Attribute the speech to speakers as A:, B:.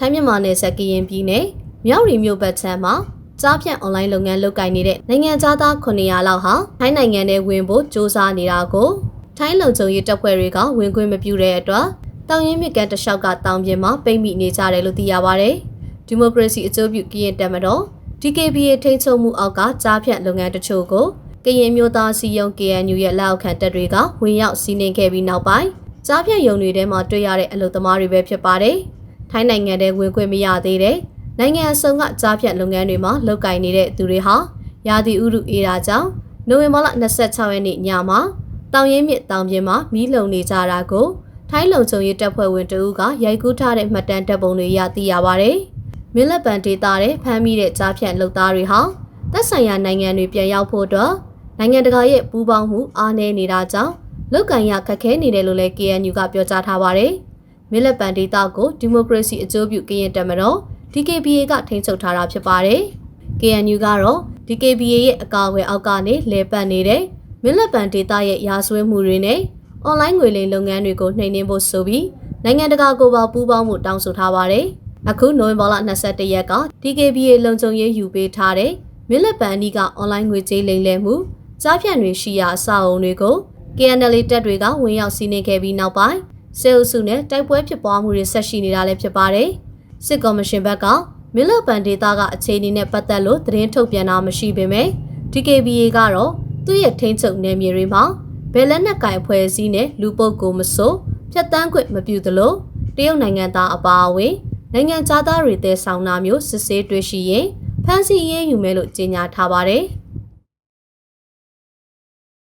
A: ထိုင်းမြန်မာနယ်စပ်ကရင်ပြည်နယ်မြောက်ရီမြို့ဘက်ခြမ်းမှာကြားဖြန့်အွန်လိုင်းလုပ်ငန်းလုပ်ကိုင်နေတဲ့နိုင်ငံသားသား900လောက်ဟာထိုင်းနိုင်ငံထဲဝင်ဖို့စ조사နေတာကိုထိုင်းလုံခြုံရေးတပ်ဖွဲ့တွေကဝင်ခွင့်မပြုတဲ့အတွက်တောင်ရင်မြစ်ကန်တစ်လျှောက်ကတောင်ပြင်မှာပိတ်မိနေကြတယ်လို့သိရပါဗျ။ဒီမိုကရေစီအကျိုးပြုကရင်တပ်မတော် DKBA ထိန်းချုပ်မှုအောက်ကကြားဖြန့်လုပ်ငန်းတချို့ကိုကရင်မျိုးသားစီယုံ KNU ရဲ့လက်အောက်ခံတပ်တွေကဝင်ရောက်စီးနင်းခဲ့ပြီးနောက်ပိုင်းကြားဖြန့်ယုံတွေထဲမှာတွေ့ရတဲ့အလုပ်သမားတွေပဲဖြစ်ပါတယ်။ ထိုင်းနိုင်ငံထဲဝင်ခွင့်မရသေးတဲ့နိုင်ငံအစုံကကြားဖြတ်လုပ်ငန်းတွေမှာလုပ်ကိုင်နေတဲ့သူတွေဟာရာသီဥတုအေးတာကြောင့်နိုဝင်ဘာလ26ရက်နေ့ညမှာတောင်ရင်းမြစ်တောင်ပြင်မှာမီးလုံနေကြတာကိုထိုင်းလုံခြုံရေးတပ်ဖွဲ့ဝင်တဦးကရိုက်ကူးထားတဲ့မှတ်တမ်းတပ်ပုံတွေရသိရပါဗျ။မင်းလက်ပံဒေတာတဲ့ဖမ်းမိတဲ့ကြားဖြတ်လုပ်သားတွေဟာသက်ဆိုင်ရာနိုင်ငံတွေပြန်ရောက်ဖို့အတွက်နိုင်ငံတကာရဲ့ပူးပေါင်းမှုအားနည်းနေတာကြောင့်လုတ်ကန်ရခက်ခဲနေတယ်လို့လည်း KNU ကပြောကြားထားပါတယ်။ မင်းလက်ပံဒေတာကိုဒီမိုကရေစီအကျိုးပြုကရင်တပ်မတော် DKBA ကထိန်းချုပ်ထားတာဖြစ်ပါတယ်။ KNU ကတော့ DKBA ရဲ့အကာအကွယ်အောက်ကနေလဲပတ်နေတဲ့မင်းလက်ပံဒေတာရဲ့ရာဇဝဲမှုတွေနဲ့အွန်လိုင်းငွေလိမ်လုပ်ငန်းတွေကိုနှိမ်နင်းဖို့ဆိုပြီးနိုင်ငံတကာကိုပါပူးပေါင်းမှုတောင်းဆိုထားပါတယ်။အခုနိုဝင်ဘာလ22ရက်က DKBA လုံခြုံရေးယူပေးထားတဲ့မင်းလက်ပံအနီးကအွန်လိုင်းငွေကြေးလိမ်လည်မှုကြားဖြန့်တွေရှိရာအဆောက်အုံတွေကို KNL တပ်တွေကဝင်ရောက်စီးနင်းခဲ့ပြီးနောက်ပိုင်း စေအုပ်စုနဲ့တိုက်ပွဲဖြစ်ပွားမှုတွေဆက်ရှိနေတာလည်းဖြစ်ပါတယ်။စစ်ကော်မရှင်ဘက်ကမင်းလက်ပံဒေတာကအခြေအနေနဲ့ပတ်သက်လို့သတင်းထုတ်ပြန်တာမရှိပေမဲ့ DKBA ကတော့သူ့ရဲ့ထိန်းချုပ်နယ်မြေတွေမှာဘယ်လက်နက်ကင်ဖွဲ့စည်းနဲ့လူပုတ်ကိုမစိုးဖြတ်တန်းခွင့်မပြုသလိုတရုတ်နိုင်ငံသားအပါအဝင်နိုင်ငံသားတွေတဲဆောင်တာမျိုးစစ်ဆေးတွေ့ရှိရင်ဖမ်းဆီးရေးယူမယ်လို့ကြေညာထားပါတယ်။